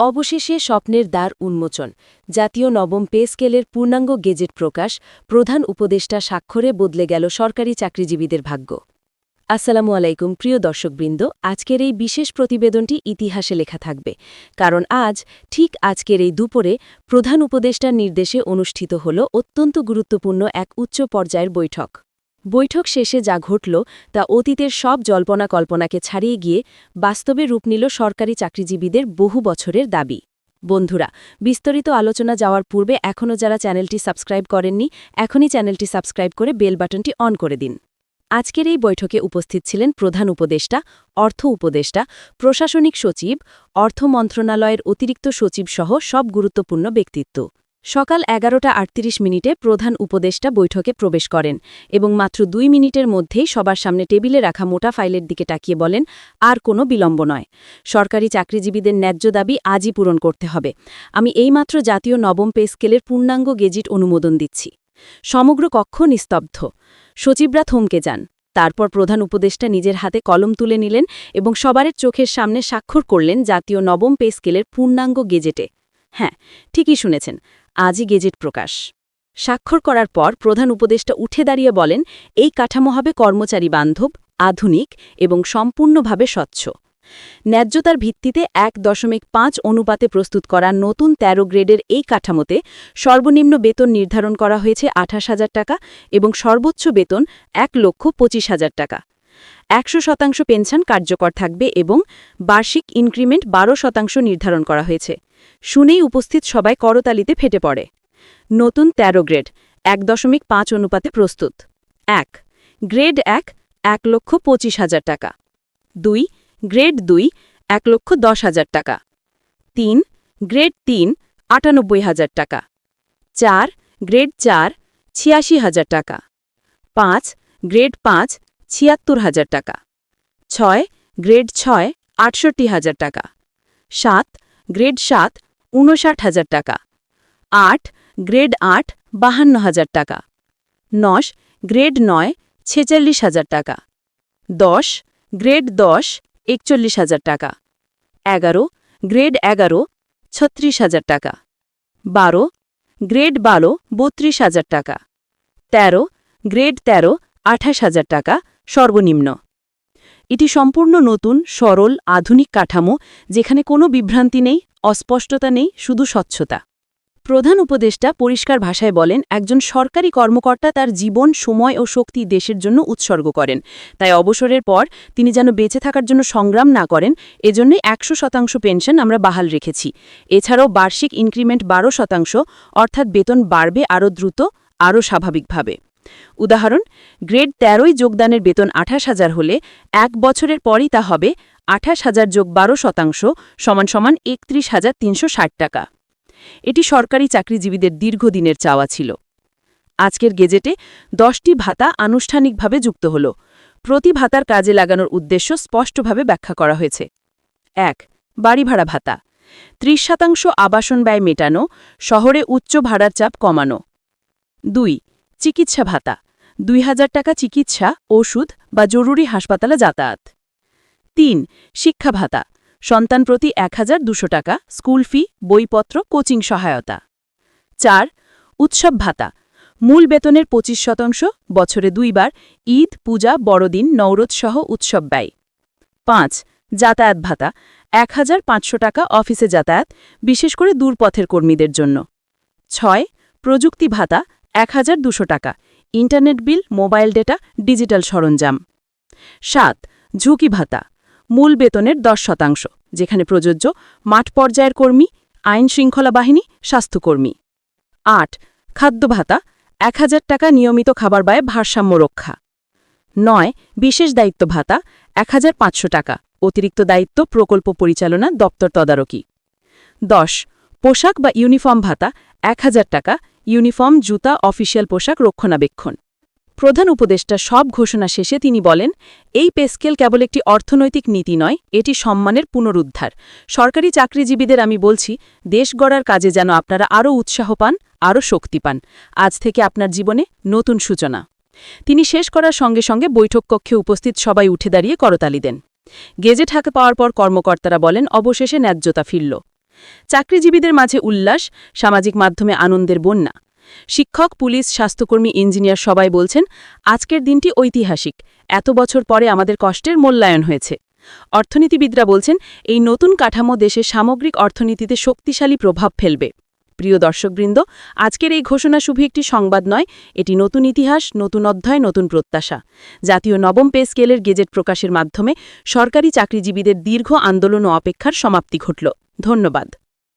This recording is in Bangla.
অবশেষে স্বপ্নের দ্বার উন্মোচন। জাতীয় নবম পে স্কেলের পূর্ণাঙ্গ গেজেট প্রকাশ, প্রধান উপদেষ্টা স্বাক্ষরে বদলে গেল সরকারি চাকরিজীবীদের ভাগ্য। আসসালামু আলাইকুম, প্রিয় দর্শকবৃন্দ, আজকের এই বিশেষ প্রতিবেদনটি ইতিহাসে লেখা থাকবে। কারণ আজ, ঠিক আজকের এই দুপুরে, প্রধান উপদেষ্টার নির্দেশে অনুষ্ঠিত হল অত্যন্ত গুরুত্বপূর্ণ এক উচ্চ পর্যায়ের বৈঠক। বৈঠক শেষে যা ঘটল তা অতীতের সব জল্পনা কল্পনাকে ছাড়িয়ে গিয়ে বাস্তবে রূপ নিল সরকারি চাকরিজীবীদের বহু বছরের দাবি। বন্ধুরা, বিস্তারিত আলোচনা যাওয়ার পূর্বে এখনও যারা চ্যানেলটি সাবস্ক্রাইব করেননি, এখনই চ্যানেলটি সাবস্ক্রাইব করে বেল বাটনটি অন করে দিন। আজকের এই বৈঠকে উপস্থিত ছিলেন প্রধান উপদেষ্টা, অর্থ উপদেষ্টা, প্রশাসনিক সচিব, অর্থ মন্ত্রণালয়ের অতিরিক্ত সচিব সহ সব গুরুত্বপূর্ণ ব্যক্তিত্ব। সকাল এগারোটা আটত্রিশ মিনিটে প্রধান উপদেষ্টা বৈঠকে প্রবেশ করেন এবং মাত্র দুই মিনিটের মধ্যেই সবার সামনে টেবিলে রাখা মোটা ফাইলের দিকে তাকিয়ে বলেন, আর কোনো বিলম্ব নয়। সরকারি চাকরিজীবীদের ন্যায্য দাবি আজই পূরণ করতে হবে। আমি এইমাত্র জাতীয় নবম পে স্কেলের পূর্ণাঙ্গ গেজিট অনুমোদন দিচ্ছি। সমগ্র কক্ষ নিস্তব্ধ। সচিবরা থমকে যান। তারপর প্রধান উপদেষ্টা নিজের হাতে কলম তুলে নিলেন এবং সবারের চোখের সামনে স্বাক্ষর করলেন জাতীয় নবম পে স্কেলের পূর্ণাঙ্গ গেজেটে। হ্যাঁ ঠিকই শুনেছেন। আজই গেজেট প্রকাশ। স্বাক্ষর করার পর প্রধান উপদেষ্টা উঠে দাঁড়িয়ে বলেন, এই কাঠামো হবে কর্মচারী বান্ধব, আধুনিক এবং সম্পূর্ণভাবে স্বচ্ছ। ন্যায্যতার ভিত্তিতে এক দশমিক পাঁচ অনুপাতে প্রস্তুত করা নতুন ১৩ গ্রেডের এই কাঠামোতে সর্বনিম্ন বেতন নির্ধারণ করা হয়েছে আঠাশ হাজার টাকা এবং সর্বোচ্চ বেতন এক লক্ষ পঁচিশ হাজার টাকা। একশো শতাংশ পেনশন কার্যকর থাকবে এবং বার্ষিক ইনক্রিমেন্ট বারো শতাংশ নির্ধারণ করা হয়েছে। শুনেই উপস্থিত সবাই করতালিতে ফেটে পড়ে। নতুন ১৩ গ্রেড, এক দশমিক পাঁচ অনুপাতে প্রস্তুত। এক, গ্রেড এক এক লক্ষ পঁচিশ হাজার টাকা। দুই, গ্রেড দুই, এক লক্ষ দশ হাজার টাকা। তিন, গ্রেড তিন, আটানব্বই হাজার টাকা। চার, গ্রেড চার, ছিয়াশি হাজার টাকা। পাঁচ, গ্রেড পাঁচ ছিয়াত্তর হাজার টাকা। ছয়, গ্রেড ছয়, আটষট্টি হাজার টাকা। সাত, গ্রেড সাত, উনষাট হাজার টাকা। আট, গ্রেড আট, বাহান্ন হাজার টাকা। নশ, গ্রেড নয়, ছেচল্লিশ হাজার টাকা। দশ, গ্রেড দশ, একচল্লিশ হাজার টাকা। এগারো, গ্রেড এগারো, ছত্রিশ হাজার টাকা। বারো, গ্রেড বারো, বত্রিশ হাজার টাকা। ১৩ গ্রেড ১৩ আঠাশ হাজার টাকা। সর্বনিম্ন। এটি সম্পূর্ণ নতুন, সরল, আধুনিক কাঠামো, যেখানে কোনো বিভ্রান্তি নেই, অস্পষ্টতা নেই, শুধু স্বচ্ছতা। প্রধান উপদেষ্টা পরিষ্কার ভাষায় বলেন, একজন সরকারি কর্মকর্তা তার জীবন, সময় ও শক্তি দেশের জন্য উৎসর্গ করেন। তাই অবসরের পর তিনি যেন বেঁচে থাকার জন্য সংগ্রাম না করেন এজন্যই একশো শতাংশ পেনশন আমরা বাহাল রেখেছি। এছাড়াও বার্ষিক ইনক্রিমেন্ট বারো শতাংশ, অর্থাৎ বেতন বাড়বে আরও দ্রুত আরও স্বাভাবিকভাবে। উদাহরণ, গ্রেড তেরোই যোগদানের বেতন আঠাশ হাজার হলে এক বছরের পরই তা হবে আঠাশ হাজার যোগ বারো শতাংশ সমান সমান একত্রিশ হাজার তিনশো ষাট টাকা। এটি সরকারি চাকরিজীবীদের দীর্ঘদিনের চাওয়া ছিল। আজকের গেজেটে দশটি ভাতা আনুষ্ঠানিকভাবে যুক্ত হল। প্রতি ভাতার কাজে লাগানোর উদ্দেশ্য স্পষ্টভাবে ব্যাখ্যা করা হয়েছে। এক, বাড়ি ভাড়া ভাতা। ত্রিশ শতাংশ আবাসন ব্যয় মেটানো, শহরে উচ্চ ভাড়ার চাপ কমানো। দুই, চিকিৎসা ভাতা, দুই হাজার টাকা চিকিৎসা, ওষুধ বা জরুরি হাসপাতালে যাতায়াত। তিন, শিক্ষা ভাতা, সন্তান প্রতি এক টাকা, স্কুল ফি, বইপত্র, কোচিং সহায়তা। চার, উৎসব ভাতা, মূল বেতনের পঁচিশ শতাংশ, বছরে দুইবার, ঈদ, পূজা, বড়দিন নওরোৎসহ উৎসব ব্যয়। পাঁচ, যাতায়াত ভাতা, এক হাজার পাঁচশো টাকা অফিসে যাতায়াত, বিশেষ করে দূরপথের কর্মীদের জন্য। ছয়, প্রযুক্তি ভাতা এক টাকা। Internet bill, mobile data, digital সরঞ্জাম। সাত, ঝুঁকি ভাতা। মূল বেতনের দশ শতাংশ, যেখানে প্রযোজ্য মাঠ পর্যায়ের কর্মী, আইন শৃঙ্খলা বাহিনী, স্বাস্থ্যকর্মী। আট, খাদ্য ভাতা। এক হাজার টাকা নিয়মিত খাবার ব্যয় ভারসাম্য রক্ষা। নয়, বিশেষ দায়িত্ব ভাতা। এক হাজার পাঁচশো টাকা, অতিরিক্ত দায়িত্ব, প্রকল্প পরিচালনা, দপ্তর তদারকি। দশ, পোশাক বা ইউনিফর্ম ভাতা। এক হাজার টাকা ইউনিফর্ম, জুতা, অফিসিয়াল পোশাক, রক্ষণাবেক্ষণ। প্রধান উপদেষ্টা সব ঘোষণা শেষে তিনি বলেন, এই পেস্কেল কেবল একটি অর্থনৈতিক নীতি নয়, এটি সম্মানের পুনরুদ্ধার। সরকারি চাকরিজীবীদের আমি বলছি, দেশ গড়ার কাজে যেন আপনারা আরও উৎসাহ পান, আরও শক্তি পান। আজ থেকে আপনার জীবনে নতুন সূচনা। তিনি শেষ করার সঙ্গে সঙ্গে বৈঠক কক্ষে উপস্থিত সবাই উঠে দাঁড়িয়ে করতালি দেন। গেজেট হাতে পাওয়ার পর কর্মকর্তারা বলেন, অবশেষে ন্যায্যতা ফিরল। চাকরিজীবীদের মাঝে উল্লাস, সামাজিক মাধ্যমে আনন্দের বন্যা। শিক্ষক, পুলিশ, স্বাস্থ্যকর্মী, ইঞ্জিনিয়ার সবাই বলছেন, আজকের দিনটি ঐতিহাসিক। এত বছর পরে আমাদের কষ্টের মূল্যায়ন হয়েছে। অর্থনীতিবিদরা বলছেন, এই নতুন কাঠামো দেশের সামগ্রিক অর্থনীতিতে শক্তিশালী প্রভাব ফেলবে। প্রিয় দর্শকবৃন্দ, আজকের এই ঘোষণা শুধু একটি সংবাদ নয়, এটি নতুন ইতিহাস, নতুন অধ্যায়, নতুন প্রত্যাশা। জাতীয় নবম পে স্কেলের গেজেট প্রকাশের মাধ্যমে সরকারি চাকরিজীবীদের দীর্ঘ আন্দোলন ও অপেক্ষার সমাপ্তি ঘটল। ধন্যবাদ।